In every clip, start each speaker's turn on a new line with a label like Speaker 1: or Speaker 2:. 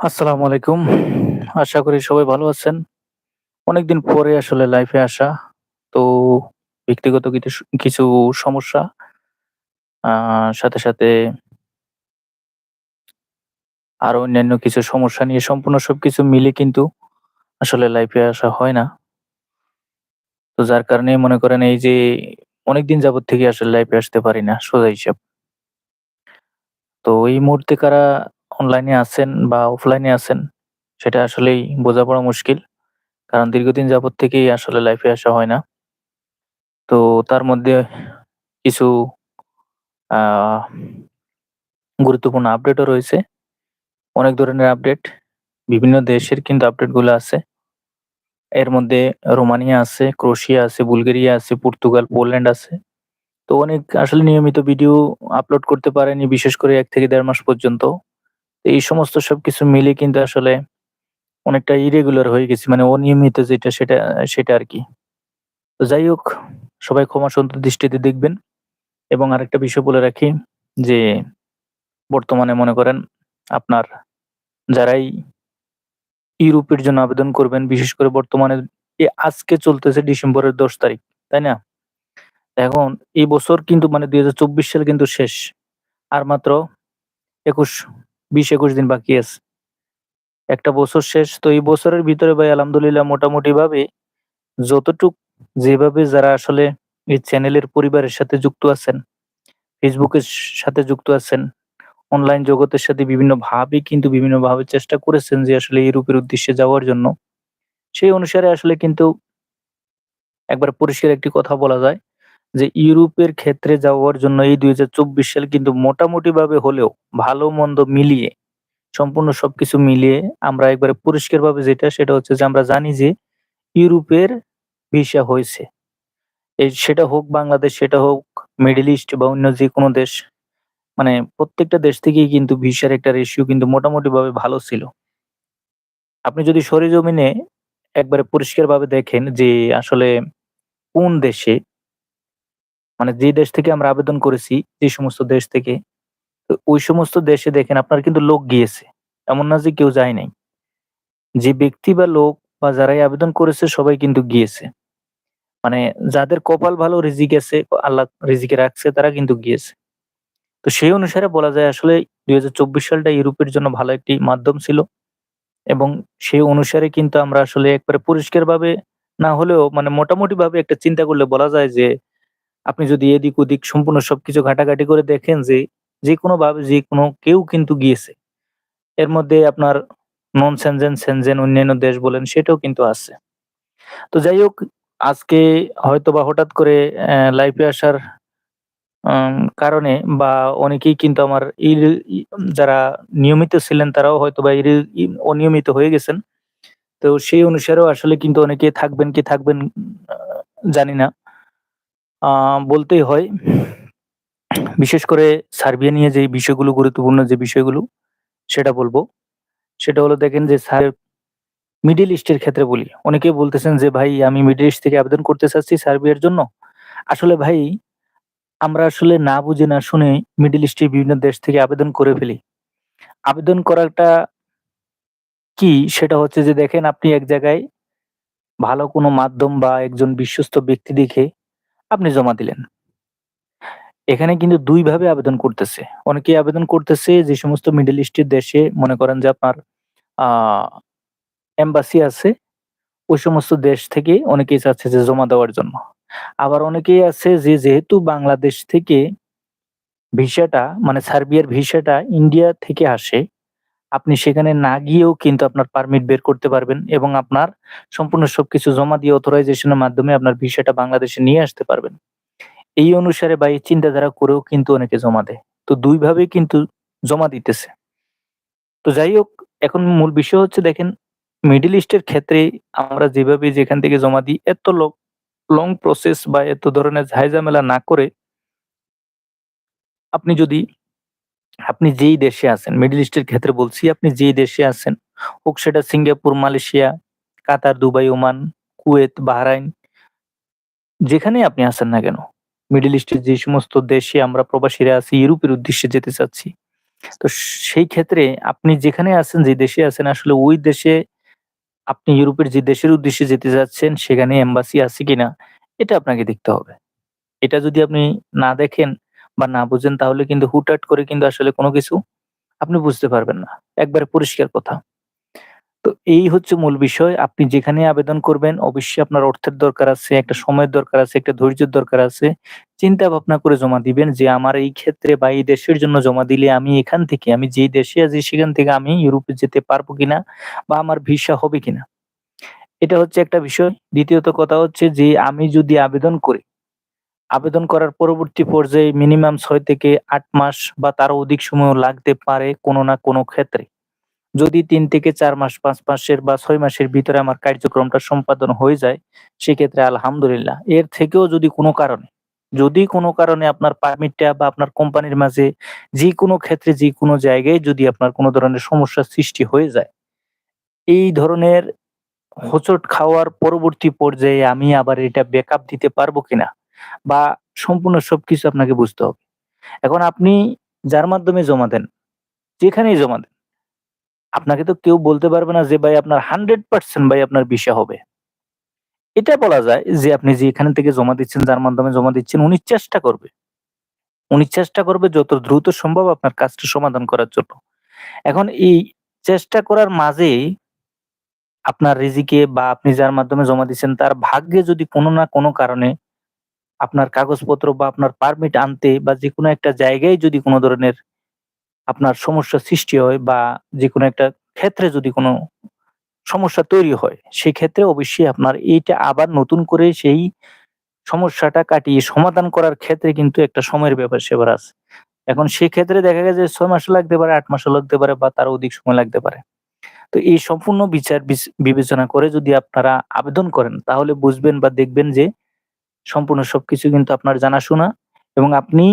Speaker 1: আসসালামু আলাইকুম। আশা করি সবাই ভালো আছেন। অনেকদিন পরে আসলে লাইফে আসা। তো ব্যক্তিগত কিটু কিছু সমস্যা সাথে, সাথে আরও অন্যান্য কিছু সমস্যা নিয়ে সম্পূর্ণ সবকিছু মিলে কিন্তু আসলে লাইফে আসা হয় না। তো যার কারণে মনে করেন এই যে অনেকদিন যাবৎ থেকে আসলে লাইফে আসতে পারি না সোজা হিসাব। তো এই মুহূর্তে কারা অনলাইনে আছেন বা অফলাইনে আছেন সেটা আসলেই বোঝাপড়া মুশকিল। কারণ দীর্ঘদিন যাবৎ থেকেই আসলে লাইফে আসা হয় না। তো তার মধ্যে কিছু গুরুত্বপূর্ণ আপডেটও রয়েছে। অনেক ধরনের আপডেট। বিভিন্ন দেশের কিন্তু আপডেটগুলো আছে। এর মধ্যে রোমানিয়া আছে, ক্রোশিয়া আছে, বুলগেরিয়া আছে, পর্তুগাল, পোল্যান্ড আছে। তো অনেক আসলে নিয়মিত ভিডিও আপলোড করতে পারেনি বিশেষ করে এক থেকে দেড় মাস পর্যন্ত। এই সমস্ত সবকিছু মিলিয়ে কিন্তু আসলে অনেকটা ইরেগুলার হয়ে গেছি। মানে অনিয়মিত যেটা সেটা সেটা আরকি। তো যাই হোক সবাই ক্ষমা সুন্দর দৃষ্টিতে দেখবেন এবং আরেকটা বিষয় বলে রাখি যে বর্তমানে মনে করেন আপনার যারাই ইউরোপের জন্য আবেদন করবেন বিশেষ করে বর্তমানে আজকে চলতেছে ডিসেম্বরের ১০ তারিখ, তাই না? এখন এই বছর কিন্তু মানে ২০২৪ সাল কিন্তু শেষ। আর মাত্র ২১ ২০-২১ দিন বাকি আছে। একটা বছর শেষ। তো এই বছরের ভিতরে ভাই আলহামদুলিল্লাহ মোটামুটি ভাবে যতটুক যেভাবে যারা আসলে এই চ্যানেলের পরিবারের সাথে যুক্ত আছেন, এর সাথে যুক্ত আছেন, অনলাইন জগতের সাথে বিভিন্নভাবে কিন্তু বিভিন্নভাবে চেষ্টা করেছেন যে আসলে ইউরোপের উদ্দেশ্যে যাওয়ার জন্য। সেই অনুসারে আসলে কিন্তু একবার পরিষ্কার একটি কথা বলা যায় যে ইউরোপের ক্ষেত্রে যাওয়ার জন্য এই ২০২৪ সাল কিন্তু মোটামুটিভাবে হলেও ভালো-মন্দ মিলিয়ে সম্পূর্ণ সবকিছু মিলিয়ে আমরা একবারে পরিষ্কারভাবে যেটা সেটা হচ্ছে যে আমরা জানি যে ইউরোপের ভিসা হয়েছে। এই সেটা হোক বাংলাদেশ, সেটা হোক মিডল ইস্ট বা অন্য যে কোনো দেশ। মানে প্রত্যেকটা দেশ থেকেই কিন্তু ভিসার একটা রেশিও কিন্তু মোটামুটিভাবে ভালো ছিল। আপনি যদি সরেজমিনে একবারে পরিষ্কারভাবে দেখেন যে আসলে কোন দেশে মানে যে দেশ থেকে আমরা আবেদন করেছি, যে সমস্ত দেশ থেকে, ওই সমস্ত দেশে দেখেন আপনার কিন্তু লোক গিয়েছে। এমন না যে কেউ যায় নাই। যে ব্যক্তি বা লোক বা যারাই আবেদন করেছে সবাই কিন্তু গিয়েছে। মানে যাদের কপাল ভালো রিজিক আছে, আল্লাহ রিজিকে রাখছে তারা কিন্তু গিয়েছে। তো সেই অনুসারে বলা যায় আসলে ২০২৪ সালটা ইউরোপের জন্য ভালো একটি মাধ্যম ছিল। এবং সেই অনুসারে কিন্তু আমরা আসলে একবারে পরিষ্কারভাবে না হলেও মানে মোটামুটিভাবে একটা চিন্তা করলে বলা যায় যে, আপনি যদি এদিক-ওদিক সম্পূর্ণ সবকিছু ঘাটাঘাটি করে দেখেন যে, যেকোনোভাবে যেকোনো কেউ কিন্তু গিয়েছে। এর মধ্যে আপনার নন সেনজেন, সেনজেন অন্যান্য দেশ বলেন সেটাও কিন্তু আছে। তো যাই হোক আজকে হয়তোবা হঠাৎ করে লাইফে আসার কারণে বা অনেকেই কিন্তু আমার যারা নিয়মিত ছিলেন তারাও হয়তোবা ইরি ই অনিয়মিত হয়ে গেছেন। তো সেই অনুসারেও আসলে কিন্তু অনেকে থাকবেন কি থাকবেন জানি না। বলতেই হয়। বিশেষ করে সার্বিয়া নিয়ে যেই বিষয়গুলো, গুরুত্বপূর্ণ যে বিষয়গুলো, সেটা বলব সেটা হলো দেখেন যে সার মিডল ইস্টের ক্ষেত্রে বলি। অনেকেই বলতেছেন যে, ভাই, আমি মিডল ইস্ট থেকে আবেদন করতে চাচ্ছি সার্বিয়ার জন্য। আসলে ভাই, আমরা আসলে না বুঝে, না শুনে মিডল ইস্টের বিভিন্ন দেশ থেকে আবেদন করে ফেলি। আবেদন করাটা কি সেটা হচ্ছে যে, দেখেন, আপনি এক জায়গায় ভালো কোনো মাধ্যম বা একজন বিশ্বস্ত ব্যক্তি দেখে আপনি জমা দিলেন। এখানে কিন্তু ২ ভাবে আবেদন করতেছে। অনেকেই আবেদন করতেছে যে সমস্ত মিডল ইস্টের দেশে মনে করেন যে আপনার এম্বাসি আছে, ওই সমস্ত দেশ থেকে অনেকেই চাচ্ছে যে জমা দেওয়ার জন্য। আবার অনেকেই আছে যে যেহেতু বাংলাদেশ থেকে ভিসাটা মানে সার্বিয়ার ভিসাটা ইন্ডিয়া থেকে আসে, আপনি সেখানে না গিয়েও কিন্তু আপনার পারমিট বের করতে পারবেন এবং আপনার সম্পূর্ণ সবকিছু জমা দিয়ে অথরাইজেশনের মাধ্যমে আপনার ভিসাটা বাংলাদেশে নিয়ে আসতে পারবেন। এই অনুসারে বা এই চিন্তাধারা করেও কিন্তু অনেকে জমা দেয়। তো ২ ভাবেই কিন্তু জমা দিতেছে। তো যাই হোক, এখন মূল বিষয় হচ্ছে দেখেন মিডল ইস্টের ক্ষেত্রে আমরা যেভাবে যেখান থেকে জমা দিই, এত লং প্রসেস বা এত ধরনের ঝাই-ঝামেলা না করে আপনি যদি আপনি যেই দেশে আছেন, মিডল ইস্টের ক্ষেত্রে বলছি, আপনি যেই দেশে আছেন, হোক সেটা Singapore, Malaysia, Qatar, Dubai, Oman, Kuwait, Bahrain যেখানেই আপনি আছেন না কেন, মিডল ইস্টের যে সমস্ত দেশে আমরা প্রবাসীরা আছি ইউরোপের উদ্দেশ্যে যেতে চাচ্ছি। তো সেই ক্ষেত্রে আপনি যেখানে আছেন, যে দেশে আছেন আসলে ওই দেশে আপনি ইউরোপের যে দেশের উদ্দেশ্যে যেতে যাচ্ছেন সেখানে এম্বাসি আছে কিনা এটা আপনাকে দেখতে হবে। এটা যদি আপনি না দেখেন বা না বুঝেন তাহলে কিন্তু হুটহাট করে কিন্তু আসলে কোনো কিছু আপনি বুঝতে পারবেন না। একবারে পরিষ্কার কথা। তো এই হচ্ছে মূল বিষয়। আপনি যেখানে আবেদন করবেন অবশ্যই আপনার অর্থের দরকার আছে, একটা সময়ের দরকার আছে, একটা ধৈর্যের দরকার আছে। চিন্তা ভাবনা করে জমা দিবেন যে আমার এই ক্ষেত্রে বা এই দেশের জন্য জমা দিলে আমি এখান থেকে আমি যেই দেশে আছি সেখান থেকে আমি ইউরোপে যেতে পারব কিনা বা আমার ভিসা হবে কিনা। এটা হচ্ছে একটা বিষয়। দ্বিতীয়ত কথা হচ্ছে যে আমি যদি আবেদন করি, আবেদন করার পরবর্তী পর্যায়ে মিনিমাম ছয় থেকে আট মাস বা তারও অধিক সময়ও লাগতে পারে কোনো না কোনো ক্ষেত্রে। যদি তিন থেকে চার মাস পাঁচ মাসের বা ছয় মাসের ভিতরে আমার কার্যক্রমটা সম্পাদন হয়ে যায়, সেক্ষেত্রে আলহামদুলিল্লাহ। এর থেকেও যদি কোনো কারণে, যদি কোনো কারণে আপনার পারমিটটা বা আপনার কোম্পানির মাঝে যেকোনো ক্ষেত্রে যে কোনো জায়গায় যদি আপনার কোনো ধরনের সমস্যার সৃষ্টি হয়ে যায়, এই ধরনের হোঁচট খাওয়ার পরবর্তী পর্যায়ে আমি আবার এটা ব্যাকআপ দিতে পারব কিনা বা সম্পূর্ণ সবকিছু আপনাকে বুঝতে হবে। এখন আপনি যার মাধ্যমে জমা দেন, যেখানেই জমা দেন আপনাকে তো কেউ বলতে পারবে না যে ভাই আপনার 100% ভাই আপনার বিষয় হবে। এটা বলা যায় যে আপনি যে যেখান থেকে জমা দিচ্ছেন, যার মাধ্যমে জমা দিচ্ছেন উনি চেষ্টা করবে। উনি চেষ্টা করবে যত দ্রুত সম্ভব আপনার কাজটা সমাধান করার জন্য। এখন এই চেষ্টা করার মাঝেই আপনার রিজিকে বা আপনি যার মাধ্যমে জমা দিচ্ছেন তার ভাগ্যে যদি কোনো না কোনো কারণে আপনার কাগজপত্র বা আপনার পারমিট আনতে বা যে কোনো একটা জায়গায় যদি কোনো ধরনের আপনার সমস্যার সৃষ্টি হয় বা যেকোনো একটা ক্ষেত্রে যদি কোনো সমস্যা তৈরি হয়, সেক্ষেত্রে অবশ্যই আপনার এইটা আবার নতুন করে সেই সমস্যাটা কাটিয়ে সমাধান করার ক্ষেত্রে কিন্তু একটা সময়ের ব্যাপার সেবার আছে। এখন সেক্ষেত্রে দেখা গেছে ৬ মাসও লাগতে পারে, আট মাসও লাগতে পারে বা তার অধিক সময় লাগতে পারে। তো এই সম্পূর্ণ বিচার বিচ বিবেচনা করে যদি আপনারা আবেদন করেন তাহলে বুঝবেন বা দেখবেন যে সম্পূর্ণ সবকিছু কিন্তু আপনার জানাশোনা এবং আপনি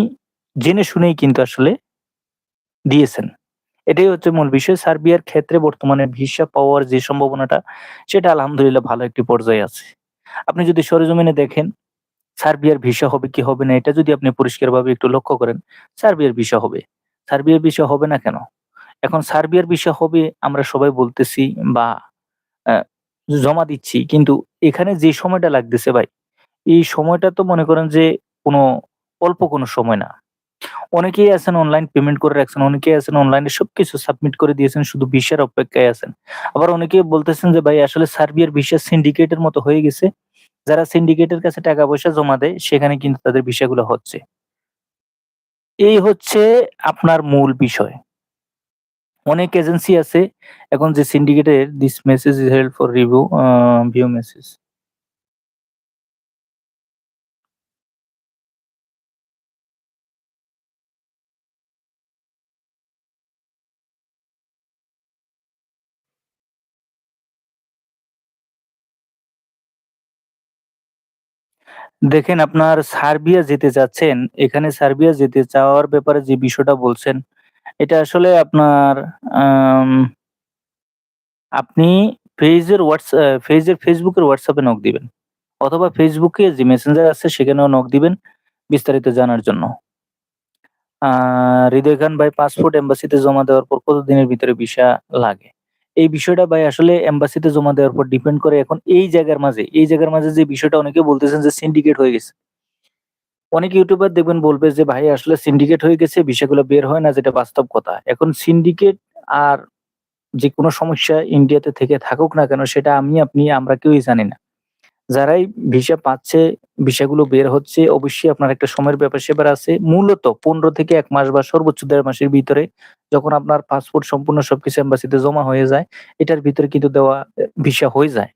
Speaker 1: জেনে শুনেই কিন্তু আসলে দিয়েছেন। এটাই হচ্ছে মূল বিষয়। সার্বিয়ার ক্ষেত্রে বর্তমানে ভিসা পাওয়ার যে সম্ভাবনাটা সেটা আলহামদুলিল্লাহ ভালো একটি পর্যায়ে আছে। আপনি যদি সরেজমিনে দেখেন সার্বিয়ার ভিসা হবে কি হবে না এটা যদি আপনি পরিষ্কারভাবে একটু লক্ষ্য করেন, সার্বিয়ার ভিসা হবে। সার্বিয়ার ভিসা হবে না কেন? এখন সার্বিয়ার ভিসা হবে আমরা সবাই বলতেছি বা জমা দিচ্ছি। কিন্তু এখানে যে সময়টা লাগতেছে ভাই, এই সময়টা তো মনে করেন যে কোনো অল্প কোনো সময় না। অনেকেই আছেন অনলাইন পেমেন্ট করে রাখছেন, অনেকেই আছেন অনলাইনে সবকিছু সাবমিট করে দিয়েছেন শুধু ভিসার অপেক্ষায় আছেন। আবার অনেকেই বলতেছেন যে ভাই আসলে সার্বিয়ার ভিসা সিন্ডিকেটের মতো হয়ে গেছে। যারা সিন্ডিকেটের কাছে টাকা পয়সা জমা দেয় সেখানে কিন্তু তাদের ভিসাগুলো হচ্ছে। এই হচ্ছে আপনার মূল বিষয়। অনেক এজেন্সি আছে এখন যে সিন্ডিকেটের this message is help for review view message. দেখেন আপনার সার্বিয়া যেতে চাচ্ছেন, এখানে সার্বিয়া যেতে চাওয়ার ব্যাপারে যে বিষয়টা বলছেন, এটা আসলে আপনার আপনি পেজের হোয়াটস আ পেজের Facebook এর WhatsApp এ নক দিবেন। অথবা ফেসবুকে যে মেসেঞ্জার আছে সেখানেও নক দিবেন বিস্তারিত জানার জন্য। আ হৃদয় খান ভাই পাসপোর্ট এম্বাসিতে জমা দেওয়ার পর কতদিনের ভিতরে ভিসা লাগে? এই বিষয়টা ভাই আসলে এম্বাসিতে জমা দেওয়ার পর ডিপেন্ড করে এখন এই জায়গার মাঝে, এই জায়গার মাঝে যে বিষয়টা অনেকে বলতেছেন যে সিন্ডিকেট হয়ে গেছে। অনেক ইউটিউবার দেখবেন বলবে যে ভাই আসলে সিন্ডিকেট হয়ে গেছে বিষয়গুলো বের হয় না যেটা বাস্তব কথা। এখন সিন্ডিকেট আর যে কোনো সমস্যা ইন্ডিয়াতে থেকে থাকুক না কেন সেটা আমি আপনি আমরা কেউই জানি না। যারাই ভিসা পাচ্ছে, ভিসাগুলো বের হচ্ছে অবশ্যই আপনার একটা সময়ের ব্যাপার সেবার আছে। মূলত ১৫ থেকে এক মাস বা সর্বোচ্চ দেড় মাসের ভিতরে যখন আপনার পাসপোর্ট সম্পূর্ণ সবকিছু এম্বাসিতে জমা হয়ে যায়, এটার ভিতরে কিন্তু দেওয়া ভিসা হয়ে যায়।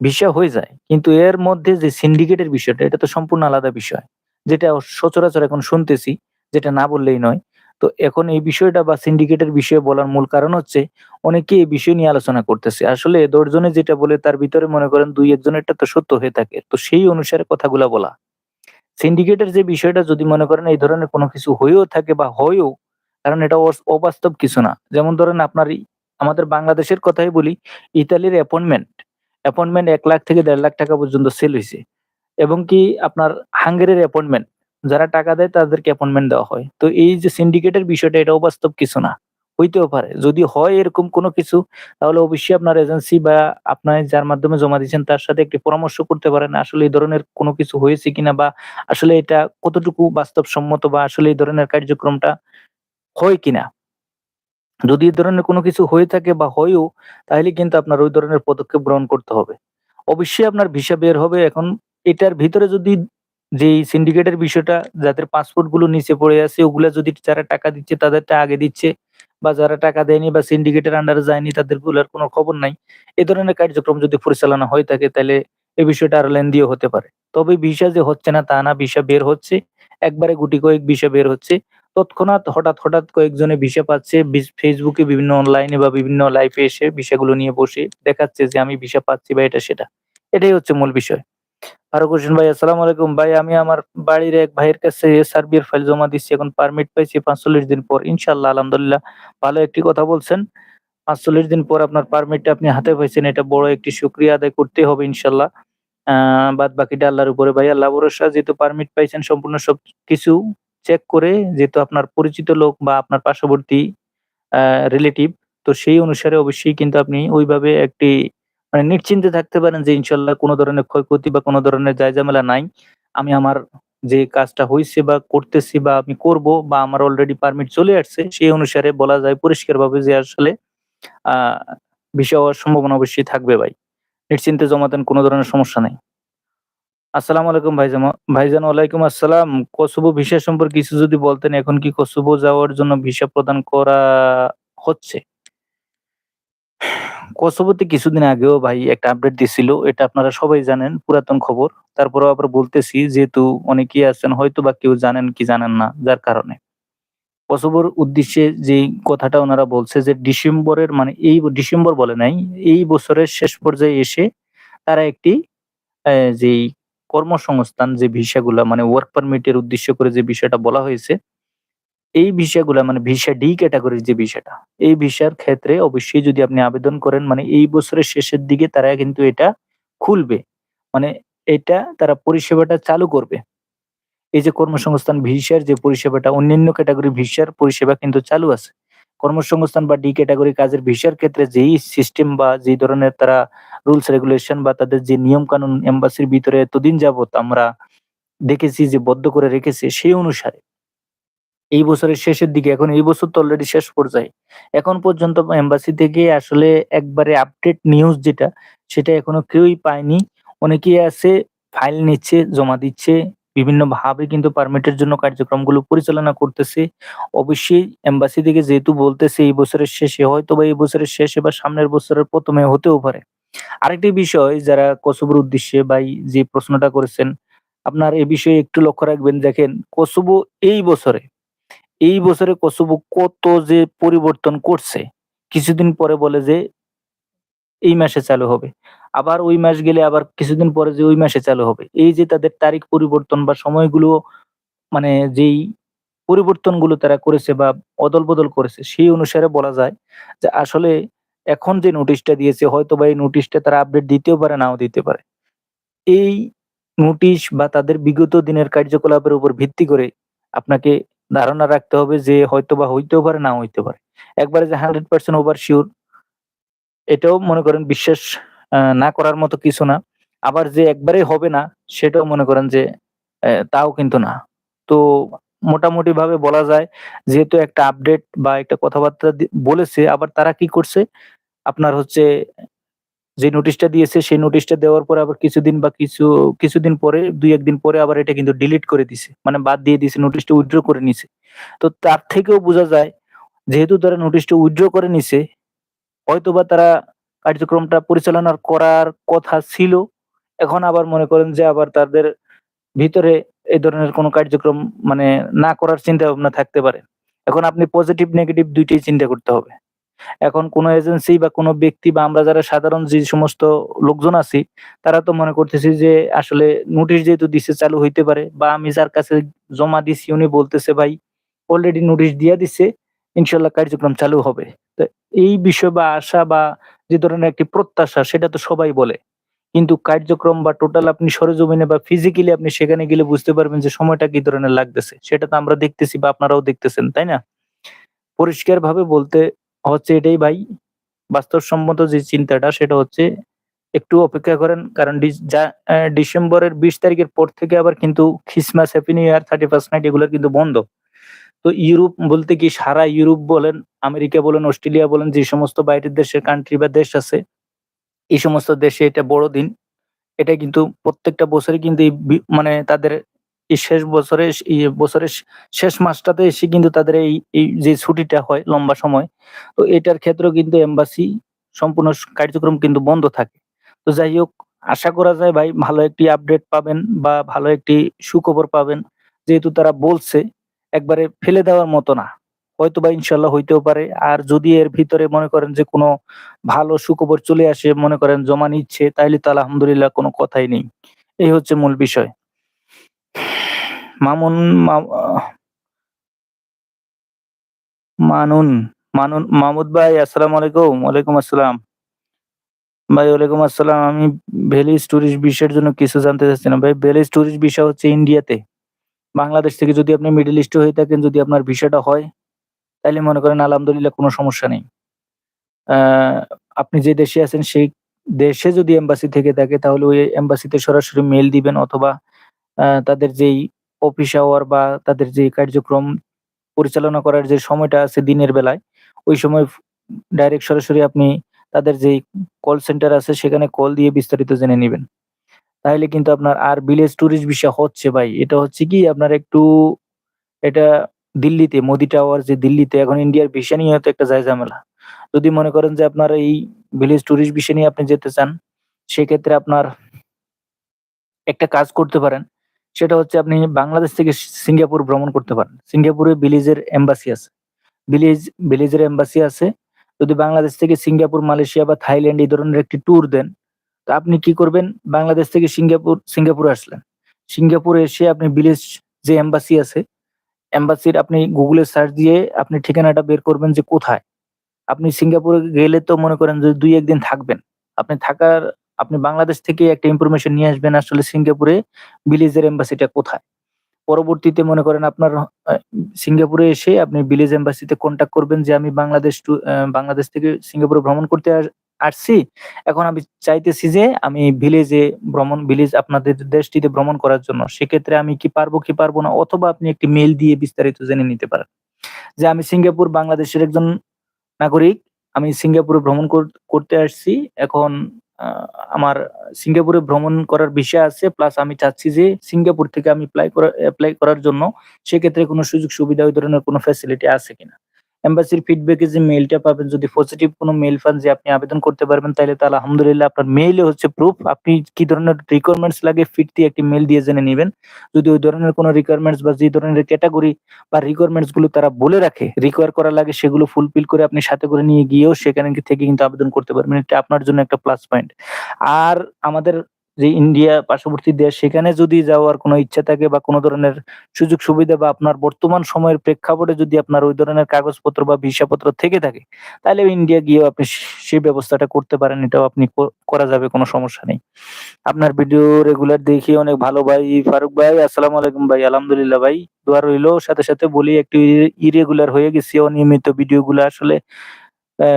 Speaker 1: ভিসা হয়ে যায়। কিন্তু এর মধ্যে যে সিন্ডিকেটের বিষয়টা এটা তো সম্পূর্ণ আলাদা বিষয়। যেটা সচরাচর এখন শুনতেছি, যেটা না বললেই নয়। তো এখন এই বিষয়টা বা সিন্ডিকেটের বিষয়ে বলার মূল কারণ হচ্ছে অনেকে এই বিষয় নিয়ে আলোচনা করতেছে। আসলে ১০ জনে যেটা বলে তার ভিতরে মনে করেন ২-১ জনেরটা তো সত্য হয়ে থাকে। তো সেই অনুসারে কথাগুলা বলা। সিন্ডিকেটের যে বিষয়টা যদি মনে করেন এই ধরনের কোনো কিছু হয়েও থাকে বা হয়ও, কারণ এটা অবাস্তব কিছু না। যেমন ধরেন আপনার আমাদের বাংলাদেশের কথাই বলি, ইতালির অ্যাপয়েন্টমেন্ট, অ্যাপয়েন্টমেন্ট এক লাখ থেকে দেড় লাখ টাকা পর্যন্ত সেল হয়েছে এবং কি আপনার হাঙ্গেরির অ্যাপয়েন্টমেন্ট যারা টাকা দেয় তাদেরকে অ্যাপয়েন্টমেন্ট দেওয়া হয়। তো এই যে সিন্ডিকেটের বিষয়টা এটা অবাস্তব কিছু না। হইতেও পারে। যদি হয় এরকম কোনো কিছু, তাহলে অবশ্যই আপনার এজেন্সি বা আপনার যার মাধ্যমে জমা দিয়েছেন, তার সাথে একটি পরামর্শ করতে পারেন। আসলে এই ধরনের কোনো কিছু হয়েছে কিনা বা আসলে এটা কতটুকু বাস্তবসম্মত বা আসলে এই ধরনের কার্যক্রমটা হয় কিনা? যদি এই ধরনের কোনো কিছু হয়ে থাকে বা হয়ও, তাহলে কিন্তু আপনার ওই ধরনের পদক্ষেপ গ্রহণ করতে হবে। অবশ্যই আপনার ভিসা বের হবে এখন এটার ভিতরে যদি যেই সিন্ডিকেটের বিষয়টা যাদের পাসপোর্টগুলো নিচে পড়ে আছে ওগুলা যদি যারা টাকা দিচ্ছে তাদেরটা আগে দিচ্ছে বা যারা টাকা দেয়নি বা সিন্ডিকেটের আন্ডারে যায়নি তাদেরগুলার কোনো খবর নাই। এ ধরনের কার্যক্রম যদি পরিচালনা হয়ে থাকে তাহলে এই বিষয়টা আরও লেন্দিও হতে পারে। তবে ভিসা যে হচ্ছে না তা না, ভিসা বের হচ্ছে। একবারে গুটি কয়েক ভিসা বের হচ্ছে। তৎক্ষণাৎ হঠাৎ, হঠাৎ কয়েকজনে ভিসা পাচ্ছে। এ বিভিন্ন অনলাইনে বা বিভিন্ন লাইভে এসে ভিসাগুলো নিয়ে বসে দেখাচ্ছে যে আমি ভিসা পাচ্ছি বা এটা সেটা। এটাই হচ্ছে মূল বিষয়। ফারুক হোসেন ভাই, আসসালামু আলাইকুম। ভাই, আমি আমার বাড়ির এক ভাইয়ের কাছে সার্বিয়ার ফাইল জমা দিচ্ছি। এখন পারমিট পাইছি ৪৫ দিন পর। ইনশাআল্লাহ, আলহামদুলিল্লাহ, ভালো একটি কথা বলছেন। ৪৫ দিন পর আপনার পারমিটটা আপনি হাতে পাইছেন। এটা বড় একটি শুকরিয়া আদায় করতে হবে, ইনশাআল্লাহ। আ বাদবাকিটা আল্লাহর উপরে ভাই। আল্লাহ ভরসা, যেহেতু পারমিট পাইছেন, সম্পূর্ণ সবকিছু চেক করে, যেহেতু আপনার পরিচিত লোক বা আপনার পার্শ্ববর্তী রিলেটিভ তো সেই অনুসারে অবশ্যই কিন্তু আপনি ওইভাবে একটি মানে নিশ্চিন্তে থাকতে পারেন যে ইনশাল্লাহ কোন ধরনের ক্ষয়ক্ষতি বা কোনো ধরনের দায়-ঝামেলা নাই। আমি আমার যে কাজটা হয়েছে বা করতেছি বা আমি করব বা আমার অলরেডি পারমিট চলে আসছে, সেই অনুসারে বলা যায় পরিষ্কারভাবে যে আসলে আহ ভিসা হওয়ার সম্ভাবনা অবশ্যই থাকবে ভাই। নিশ্চিন্তে জমা দেন কোন ধরনের সমস্যা নাই। আসসালামু আলাইকুম ভাইজামা ভাইজান, ওয়ালাইকুম আসসালাম। কসোভো ভিসা সম্পর্কে কিছু যদি বলতেন, এখন কি কসোভো যাওয়ার জন্য ভিসা প্রদান করা হচ্ছে? কসোভোতে কিছুদিন আগেও ভাই একটা আপডেট দিছিল। এটা আপনারা সবাই জানেন পুরাতন খবর। তারপরেও আবার বলতেছি যেহেতু অনেকেই আছেন হয়তোবা কেউ জানেন কি জানেন না যার কারণে। কসোভোর উদ্দেশ্যে যেই কথাটা ওনারা বলছে যে ডিসেম্বরের মানে এই ডিসেম্বর বলে নাই, এই বছরের শেষ পর্যায়ে এসে তারা একটি যেই কর্মসংস্থান যে ভিসাগুলা মানে ওয়ার্ক পারমিট এর উদ্দেশ্য করে যে বিষয়টা বলা হয়েছে, এই ভিসাগুলা মানে ভিসা ডি ক্যাটেগরির যে ভিসাটা, এই ভিসার ক্ষেত্রে অবশ্যই যদি আপনি আবেদন করেন মানে এই বছরের শেষের দিকে তারা কিন্তু এটা খুলবে। মানে এটা তারা পরিষেবাটা চালু করবে। এই যে কর্মসংস্থান ভিসার যে পরিষেবাটা অন্যান্য ক্যাটাগরি ভিসার পরিষেবা কিন্তু চালু আছে। কর্মসংস্থান বা ডি ক্যাটাগরি কাজের ভিসার ক্ষেত্রে যেই সিস্টেম বা যেই ধরনের তারা রুলস রেগুলেশন বা তাদের যে নিয়ম কানুন এম্বাসির ভিতরে এতদিন যাবত আমরা দেখেছি যে বদ্ধ করে রেখেছে সেই অনুসারে এই বছরের শেষের দিকে এখন এই বছর তো অলরেডি শেষ পর্যায়ে। এখন পর্যন্ত এম্বাসি থেকে আসলে একবারে আপডেট নিউজ যেটা সেটা এখনও কেউই পায়নি। অনেকেই আছে ফাইল নিচ্ছে, জমা দিচ্ছে। বিভিন্নভাবে কিন্তু পারমিটের জন্য কার্যক্রমগুলো পরিচালনা করতেছে। অবশ্যই এম্বাসি থেকে যেহেতু বলতেছে এই বছরের শেষে হয়তো বা এই বছরের শেষে বা সামনের বছরের প্রথমে হতেও পারে। আরেকটি বিষয় যারা কসোভোর উদ্দেশ্যে বা যে প্রশ্নটা করেছেন, আপনার এ বিষয়ে একটু লক্ষ্য রাখবেন দেখেন কসোভো এই বছরে, এই বছরে কসোভো কত যে পরিবর্তন করছে। কিছুদিন পরে বলে যে এই মাসে চালু হবে। আবার ওই মাস গেলে আবার কিছুদিন পরে যে ওই মাসে চালু হবে। এই যে তাদের তারিখ পরিবর্তন বা সময়গুলো মানে যেই পরিবর্তনগুলো তারা করেছে বা অদল-বদল করেছে, সেই অনুসারে বলা যায় যে আসলে এখন যে নোটিশটা দিয়েছে, হয়তোবা এই নোটিশটা তারা আপডেট দিতেও পারে, নাও দিতে পারে। এই নোটিশ বা তাদের বিগত দিনের কার্যকলাপের উপর ভিত্তি করে আপনাকে ধারণা রাখতে হবে যে হয়তো বা হইতেও পারে না হইতে পারে। একবারে যে 100% ওভার শিওর এটাও মনে করেন বিশ্বাস না করার মতো কিছু না। আবার যে একবারেই হবে না, সেটাও মনে করেন যে তাও কিন্তু না। তো মোটামুটি ভাবে বলা যায়, যেহেতু একটা আপডেট বা একটা কথাবার্তা বলেছে, আবার তারা কি করছে আপনার হচ্ছে যে নোটিশটা দিয়েছে, সেই নোটিশটা দেওয়ার পরে আবার কিছুদিন বা কিছু, কিছুদিন পরে, দুই একদিন পরে আবার এটা কিন্তু ডিলিট করে দিছে। মানে বাদ দিয়ে দিছে নোটিশটা উইথড্র করে নিছে। তো তার থেকেও বোঝা যায়, যেহেতু তারা নোটিশটা উইথড্র করে নিছে, হয়তোবা তারা কার্যক্রমটা পরিচালনা করার কথা ছিল। এখন আবার মনে করেন যে আবার তাদের ভিতরে এই ধরনের কোনো কার্যক্রম মানে না করার চিন্তা ভাবনা থাকতে পারে। এখন আপনি পজিটিভ নেগেটিভ দুইটাই চিন্তা করতে হবে। এখন কোনো এজেন্সি বা কোনো ব্যক্তি বা আমরা যারা সাধারণ যে সমস্ত লোকজন আছি তারা তো মনে করতেছি যে আসলে নোটিশ যেহেতু দিছে চালু হইতে পারে বা আমি যার কাছে জমা দিছি উনি বলতেছে ভাই অলরেডি নোটিশ দিয়া দিছে। ইনশাল্লাহ কার্যক্রম চালু হবে। তো এই বিষয় বা আশা বা যে ধরনের একটি প্রত্যাশা সেটা তো সবাই বলে। কিন্তু কার্যক্রম বা টোটাল আপনি সরেজমিনে বা ফিজিক্যালি আপনি সেখানে গেলে বুঝতে পারবেন যে সময়টা কি ধরনের লাগতেছে। সেটা তো আমরা দেখতেছি বা আপনারাও দেখতেছেন, তাই না? পরিষ্কারভাবে বলতে হচ্ছে এটাই ভাই, বাস্তবসম্মত যে চিন্তাটা সেটা হচ্ছে একটু অপেক্ষা করেন। কারণ ডিসেম্বরের ২০ তারিখের পর থেকে আবার কিন্তু Christmas, happy new year, 31st night এগুলো কিন্তু বন্ধ। তো ইউরোপ বলতে কি সারা ইউরোপ বলেন, আমেরিকা বলেন, অস্ট্রেলিয়া বলেন যে সমস্ত বাইরের দেশের কান্ট্রি বা দেশ আছে, এই সমস্ত দেশে এটা বড় দিন এটা কিন্তু প্রত্যেকটা বছরই কিন্তু মানে তাদের এই শেষ বছরে বছরের শেষ মাসটাতে এসে কিন্তু তাদের এই, এই যে ছুটিটা হয় লম্বা সময়, তো এটার ক্ষেত্রেও কিন্তু এম্বাসি সম্পূর্ণ কার্যক্রম কিন্তু বন্ধ থাকে। তো যাই হোক আশা করা যায় ভাই ভালো একটি আপডেট পাবেন বা ভালো একটি সুখবর পাবেন। যেহেতু তারা বলছে একবারে ফেলে দেওয়ার মতো না। হয়তোবা ইনশাল্লাহ হইতেও পারে। আর যদি এর ভিতরে মনে করেন যে কোনো ভালো সুখবর চলে আসে মনে করেন জমা নিচ্ছে তাইলে তো আলহামদুলিল্লাহ কোনো কথাই নেই। এই হচ্ছে মূল বিষয়। মামুন মানুন, মানুন মাহমুদ ভাই আসসালামু আলাইকুম। ওয়ালাইকুম আসসালাম। ভাই ওয়ালাইকুম আসসালাম। আমি ভ্যালিজ টুরিস্ট বিষয়ের জন্য কিছু জানতে চাচ্ছিলাম। ভাই ভ্যালিজ টুরিস্ট বিষয় হচ্ছে ইন্ডিয়াতে। বাংলাদেশ থেকে যদি আপনি মিডল ইস্টে হয়ে থাকেন যদি আপনার ভিসাটা হয়, তাহলে মনে করেন আলহামদুলিল্লাহ কোনো সমস্যা নেই। আপনি যে দেশে আছেন সেই দেশে যদি এম্বাসি থেকে থাকে তাহলে ওই এম্বাসিতে সরাসরি মেল দিবেন অথবা তাদের যেই অফিস আওয়ার বা তাদের যে কার্যক্রম পরিচালনা করার যে সময়টা আছে দিনের বেলায়, ওই সময় ডাইরেক্ট সরাসরি আপনি তাদের যে কল সেন্টার আছে সেখানে কল দিয়ে বিস্তারিত জেনে নেবেন তাহলে কিন্তু আপনার আর ভিলেজ টুরিস্ট ভিসা হচ্ছে ভাই। এটা হচ্ছে কি আপনার একটু এটা দিল্লিতে মোদি টাওয়ার যে দিল্লিতে এখন ইন্ডিয়ার ভিসা নিয়ে তো একটা যায়-ঝামেলা। যদি মনে করেন যে আপনার এই ভিলেজ টুরিস্ট ভিসা নিয়ে আপনি যেতে চান, সেক্ষেত্রে আপনার একটা কাজ করতে পারেন। সেটা হচ্ছে আপনি বাংলাদেশ থেকে সিঙ্গাপুর ভ্রমণ করতে পারেন। সিঙ্গাপুরে ভিলেজের এম্বাসি আছে। ভিলেজ ভিলেজের এম্বাসি আছে। যদি বাংলাদেশ থেকে সিঙ্গাপুর, মালয়েশিয়া বা থাইল্যান্ড এই ধরনের একটি ট্যুর দেন, তা আপনি কি করবেন বাংলাদেশ থেকে সিঙ্গাপুর সিঙ্গাপুরে আসলেন। সিঙ্গাপুরে এসে আপনি ভিলেজ যে এম্বাসি আছে, এম্বাসির আপনি গুগলে সার্চ দিয়ে আপনি ঠিকানাটা বের করবেন যে কোথায়। আপনি সিঙ্গাপুরে গেলে তো মনে করেন যে দুই একদিন থাকবেন। আপনি থাকার আপনি বাংলাদেশ থেকে একটা ইনফরমেশন নিয়ে আসবেন আসলে সিঙ্গাপুরে ভিলেজের এম্বাসিটা কোথায়। পরবর্তীতে মনে করেন আপনার সিঙ্গাপুরে এসে আপনি ভিলেজ এম্বাসিতে কনট্যাক্ট করবেন যে, আমি বাংলাদেশ টু বাংলাদেশ থেকে সিঙ্গাপুরে ভ্রমণ করতে আসছি। এখন আমি চাইতেছি যে, আমি ভিলেজে ভ্রমণ ভিলেজ আপনাদের দেশটিতে ভ্রমণ করার জন্য। সেক্ষেত্রে আমি কি পারব কি পারব না? অথবা আপনি একটি মেল দিয়ে বিস্তারিত জেনে নিতে পারেন। যে, আমি সিঙ্গাপুর বাংলাদেশের একজন নাগরিক। আমি সিঙ্গাপুরে ভ্রমণ করতে আসছি। এখন আমার সিঙ্গাপুরে ভ্রমণ করার বিষয় আছে প্লাস আমি চাচ্ছি যে সিঙ্গাপুর থেকে আমি অ্যাপ্লাই করার জন্য সেক্ষেত্রে কোনো সুযোগ সুবিধা ওই ধরনের কোনো ফ্যাসিলিটি আছে কিনা? এম্বাসির ফিডব্যাকে যে মেইলটা পাবেন যদি পজিটিভ কোনো মেইল পান যে আপনি আবেদন করতে পারবেন তাহলে তো আলহামদুলিল্লাহ আপনার মেইলে হচ্ছে প্রুফ। আপনি কি ধরনের রিকোয়ারমেন্টস লাগে ফিট দিয়ে একটি মেইল দিয়ে জেনে নেবেন যদি ওই ধরনের কোনো রিকোয়ারমেন্টস বা যে ধরনের ক্যাটাগরি বা রিকোয়ারমেন্টসগুলো তারা বলে রাখে, রিকোয়ার করা লাগে সেগুলো ফুলফিল করে আপনি সাথে করে নিয়ে গিয়েও সেখানে থেকে কিন্তু আবেদন করতে পারবেন। এটা আপনার জন্য একটা প্লাস পয়েন্ট। আর আমাদের যে ইন্ডিয়া পার্শ্ববর্তী দেশ সেখানে যদি যাওয়ার কোনো ইচ্ছা থাকে বা কোনো ধরনের সুযোগ সুবিধা বা আপনার বর্তমান সময়ের প্রেক্ষাপটে যদি আপনার ওই ধরনের কাগজপত্র বা ভিসাপত্র থেকে থাকে, তাইলে ইন্ডিয়া গিয়েও আপনি সেই ব্যবস্থাটা করতে পারেন। এটাও আপনি করা যাবে কোনো সমস্যা নেই। আপনার ভিডিও রেগুলার দেখি অনেক ভালো ভাই। ফারুক ভাই আসসালামু আলাইকুম ভাই। আলহামদুলিল্লাহ ভাই। দোয়া রইল। সাথে, সাথে বলি একটু ইরেগুলার হয়ে গেছি অনিয়মিত ভিডিওগুলা আসলে অ্যা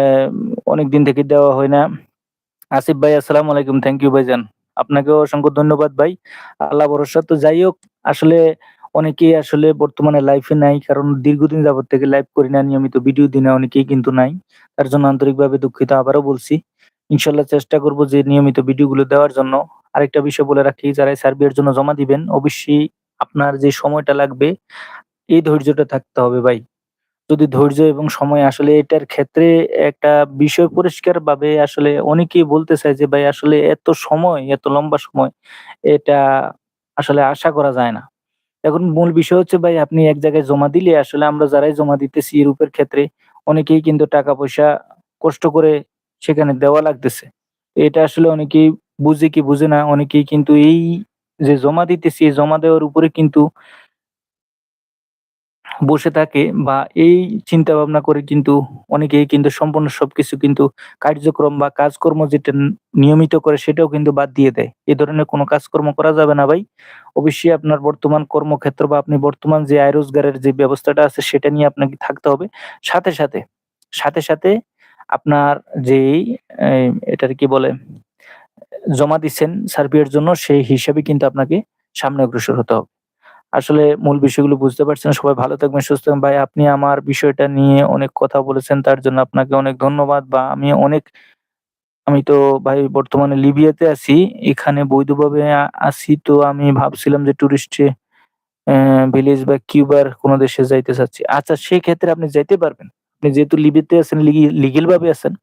Speaker 1: অনেকদিন থেকে দেওয়া হয় না। আসিফ ভাই আসসালামু আলাইকুম। থ্যাংক ইউ ভাইজান। আপনাকেও অসংখ্য ধন্যবাদ ভাই। আল্লাহ ভরসা। তো যাই হোক আসলে অনেকেই আসলে বর্তমানে লাইফে নাই। কারণ দীর্ঘদিন যাবত থেকে লাইভ করি না, নিয়মিত ভিডিও দিই না অনেকেই কিন্তু নাই। তার জন্য আন্তরিকভাবে দুঃখিত আবারও বলছি। ইনশাল্লাহ চেষ্টা করব যে নিয়মিত ভিডিওগুলো দেওয়ার জন্য। আরেকটা বিষয় বলে রাখি যারা এই সার্বিয়ার জন্য জমা দিবেন অবশ্যই আপনার যে সময়টা লাগবে এই ধৈর্যটা থাকতে হবে ভাই। যদি ধৈর্য এবং সময় আসলে এটার ক্ষেত্রে একটা বিষয় পরিষ্কারভাবে আসলে অনেকেই বলতে চায় যে ভাই আসলে এত সময়, এত লম্বা সময় এটা আসলে আশা করা যায় না। এখন মূল বিষয় হচ্ছে ভাই আপনি এক জায়গায় জমা দিলে আসলে আমরা যারাই জমা দিতেছি ইউরোপের ক্ষেত্রে অনেকেই কিন্তু টাকা-পয়সা কষ্ট করে সেখানে দেওয়া লাগতেছে। এটা আসলে অনেকেই বুঝে কি বুঝে না অনেকেই কিন্তু এই যে জমা দিতেছি, জমা দেওয়ার উপরে কিন্তু বসে থাকে বা এই চিন্তা ভাবনা করে কিন্তু অনেকেই কিন্তু সম্পূর্ণ সবকিছু কিন্তু কার্যক্রম বা কাজকর্ম যেটা নিয়মিত করে সেটাও কিন্তু বাদ দিয়ে দেয়। এ ধরনের কোনো কাজকর্ম করা যাবে না ভাই। অবশ্যই আপনার বর্তমান কর্মক্ষেত্র বা আপনি বর্তমান যে আয় রোজগারের যে ব্যবস্থাটা আছে সেটা নিয়ে আপনাকে থাকতে হবে। সাথে, সাথে, সাথে, সাথে আপনার যে এটার কি বলে? জমা দিচ্ছেন সার্ভে এর জন্য সেই হিসাবে কিন্তু আপনাকে সামনে অগ্রসর হতে হবে। আসলে মূল বিষয়গুলো বুঝতে পারছেন। সবাই ভালো থাকবেন, সুস্থ থাকবেন। ভাই আপনি আমার বিষয়টা নিয়ে অনেক কথা বলেছেন তার জন্য আপনাকে অনেক ধন্যবাদ বা আমি অনেক আমি তো ভাই বর্তমানে লিবিয়াতে আছি। এখানে বৈধভাবে আছি তো আমি ভাবছিলাম যে টুরিস্টে ভিলেজ বা কিউবার কোনো দেশে যাইতে চাচ্ছি। আচ্ছা সেক্ষেত্রে আপনি যাইতে পারবেন। আপনি যেহেতু লিবিয়াতে আছেন লিগি লিগ্যাল ভাবে আছেন।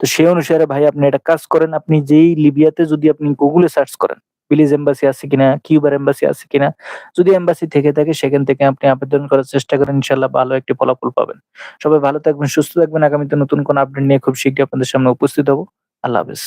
Speaker 1: তো সেই অনুসারে ভাই আপনি একটা কাজ করেন। আপনি যেই লিবিয়াতে যদি আপনি গুগলে সার্চ করেন, ভিলেজ এম্বাসি আছে কিনা, কিউবার এম্বাসি আছে কিনা। যদি এম্বাসি থেকে থাকে সেখান থেকে আপনি আবেদন করার চেষ্টা করেন। ইনশাল্লাহ ভালো একটি ফলাফল পাবেন। সবাই ভালো থাকবেন, সুস্থ থাকবেন। আগামীতে নতুন কোনো আপডেট নিয়ে খুব শীঘ্রই আপনাদের সামনে উপস্থিত হব আল্লাহ হাফেজ।